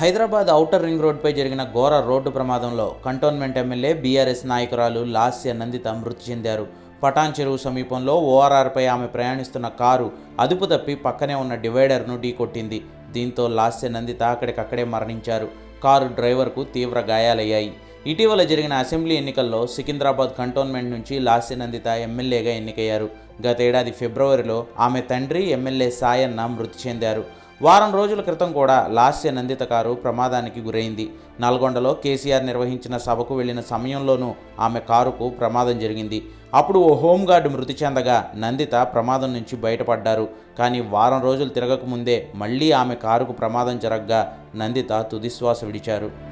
Hyderabad outer ring రోడ్పై జరిగిన ఘోర road ప్రమాదంలో కంటోన్మెంట్ ఎమ్మెల్యే బీఆర్ఎస్ నాయకురాలు లాస్య నందిత మృతి చెందారు. పటాన్ చెరువు సమీపంలో ఓఆర్ఆర్పై ఆమె ప్రయాణిస్తున్న కారు అదుపు తప్పి పక్కనే ఉన్న డివైడర్ను ఢీకొట్టింది. దీంతో లాస్య నందిత అక్కడికక్కడే మరణించారు. కారు డ్రైవర్కు తీవ్ర గాయాలయ్యాయి. ఇటీవల జరిగిన అసెంబ్లీ ఎన్నికల్లో సికింద్రాబాద్ కంటోన్మెంట్ నుంచి లాస్య నందిత ఎమ్మెల్యేగా ఎన్నికయ్యారు. గతేడాది ఫిబ్రవరిలో ఆమె తండ్రి ఎమ్మెల్యే సాయన్న మృతి చెందారు. వారం రోజుల క్రితం కూడా లాస్య నందిత కారు ప్రమాదానికి గురైంది. నల్గొండలో కేసీఆర్ నిర్వహించిన సభకు వెళ్ళిన సమయంలోనూ ఆమె కారుకు ప్రమాదం జరిగింది. అప్పుడు ఓ హోంగార్డు మృతి చెందగా నందిత ప్రమాదం నుంచి బయటపడ్డారు. కానీ వారం రోజులు తిరగకముందే మళ్ళీ ఆమె కారుకు ప్రమాదం జరగగా నందిత తుదిశ్వాస విడిచారు.